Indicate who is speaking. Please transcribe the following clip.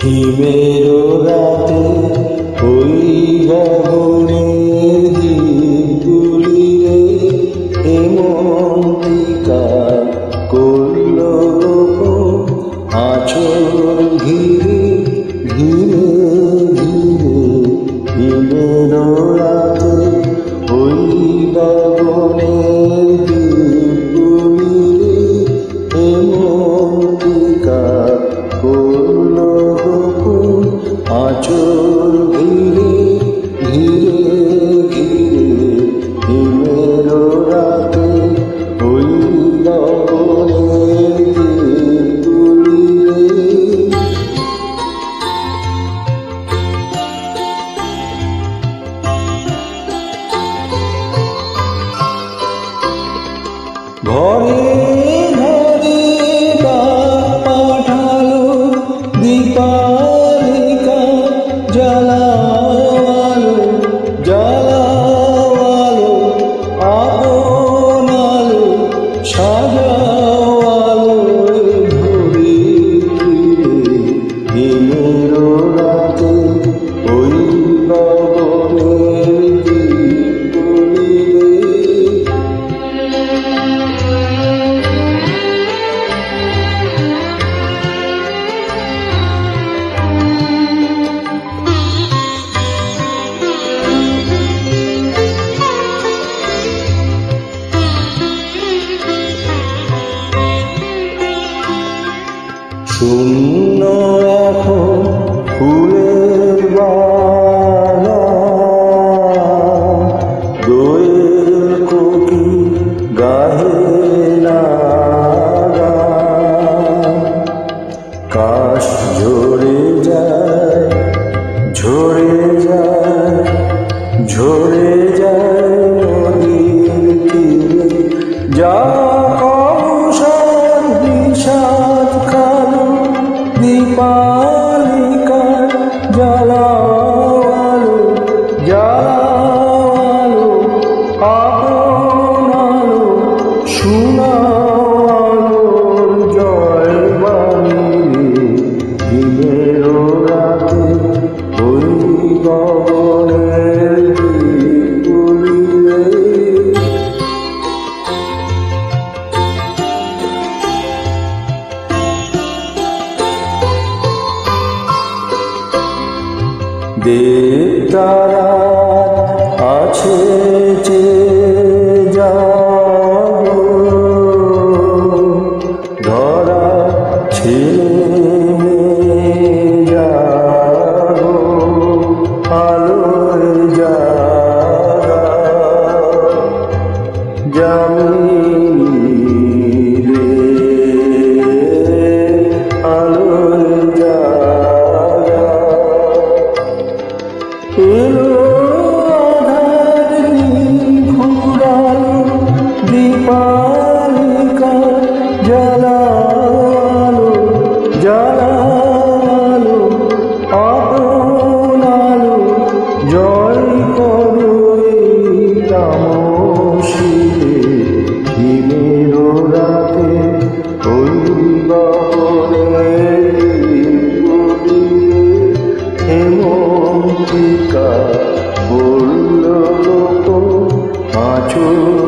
Speaker 1: হিমের রাতে হই গহনে আচল ঘিরে ঘিরে ঘিরে ঘিরে রাতে ওই গগনের দীপগুলিরে এমন টিকা show দেবতারা আছে যে শীতে হিমের রাতে ওই হেমন্তিকা বলল আচল